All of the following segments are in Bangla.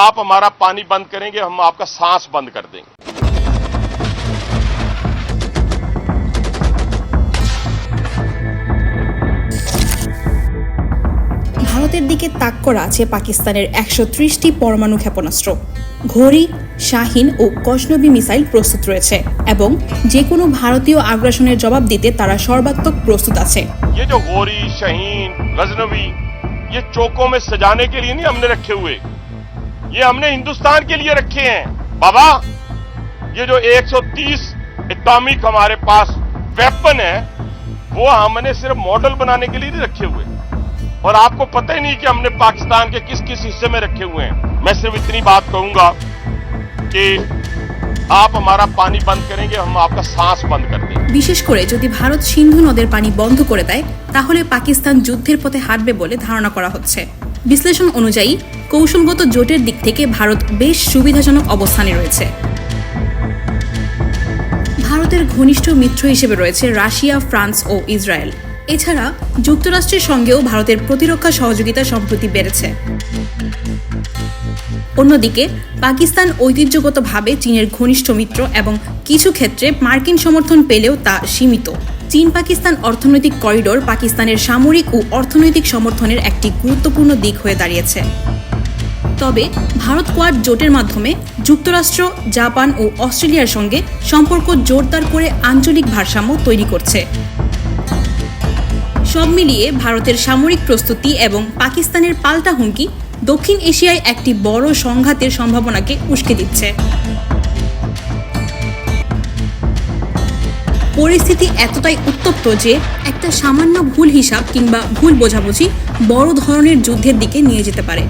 आप हमारा पानी बंद करेंगे हम आपका सांस बंद कर देंगे ভারতের দিকে তাক করা আছে পাকিস্তানের একশো ত্রিশটি পরমাণু ক্ষেপণাস্ত্র ঘড়ি শাহিন ও কসনবী মিসাইল প্রস্তুত রয়েছে এবং যে কোনো ভারতীয় আগ্রাসনের জবাব দিতে তারা সর্বাত্মক প্রস্তুত আছে ये जो गोरी शहीन गजनवी ये चौकों में सजाने के लिए नहीं हमने रखे हुए ये हमने हिंदुस्तान के लिए रखे हैं बाबा ये जो 130 एटॉमिक हमारे पास वेपन है वो हमने सिर्फ मॉडल बनाने के लिए नहीं रखे हुए और आपको पता ही नहीं कि हमने पाकिस्तान के किस किस हिस्से में रखे हुए हैं मैं सिर्फ इतनी बात कहूंगा कि आप हमारा पानी बंद करेंगे हम आपका सांस बंद कर देंगे বিশেষ করে যদি ভারত সিন্ধু নদের পানি বন্ধ করে দেয় তাহলে পাকিস্তান যুদ্ধের পথে হাঁটবে বলে ধারণা করা হচ্ছে বিশ্লেষণ অনুযায়ী কৌশলগত জোটের দিক থেকে ভারত বেশ সুবিধাজনক অবস্থানে রয়েছে। ভারতের ঘনিষ্ঠ মিত্র হিসেবে রয়েছে রাশিয়া, ফ্রান্স ও ইসরায়েল। এছাড়া যুক্তরাষ্ট্রের সঙ্গেও ভারতের প্রতিরক্ষা সহযোগিতা সম্প্রতি বেড়েছে। অন্যদিকে, পাকিস্তান ঐতিহ্যগতভাবে চীনের ঘনিষ্ঠ মিত্র এবং কিছু ক্ষেত্রে মার্কিন সমর্থন পেলেও তা সীমিত। চীন পাকিস্তান অর্থনৈতিক করিডোর পাকিস্তানের সামরিক ও অর্থনৈতিক সমর্থনের একটি গুরুত্বপূর্ণ দিক হয়ে দাঁড়িয়েছে। তবে ভারত কোয়াড জোটের মাধ্যমে যুক্তরাষ্ট্র, জাপান ও অস্ট্রেলিয়ার সঙ্গে সম্পর্ক জোরদার করে আঞ্চলিক ভারসাম্য তৈরি করছে। সব মিলিয়ে ভারতের সামরিক প্রস্তুতি এবং পাকিস্তানের পাল্টা হুমকি দক্ষিণ এশিয়ায় একটি বড় সংঘাতের সম্ভাবনাকে উস্কে দিচ্ছে। পরিস্থিতি এতটাই উত্তপ্ত যে একটা সামান্য ভুল হিসাব কিংবা ভুল বোঝাবুঝি বড় ধরনের যুদ্ধের দিকে নিয়ে যেতে পারে।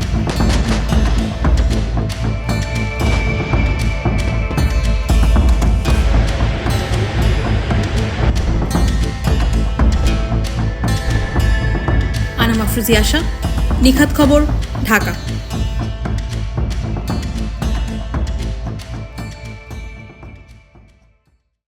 আফরুজি আশা। নিখাত খবর ঢাকা।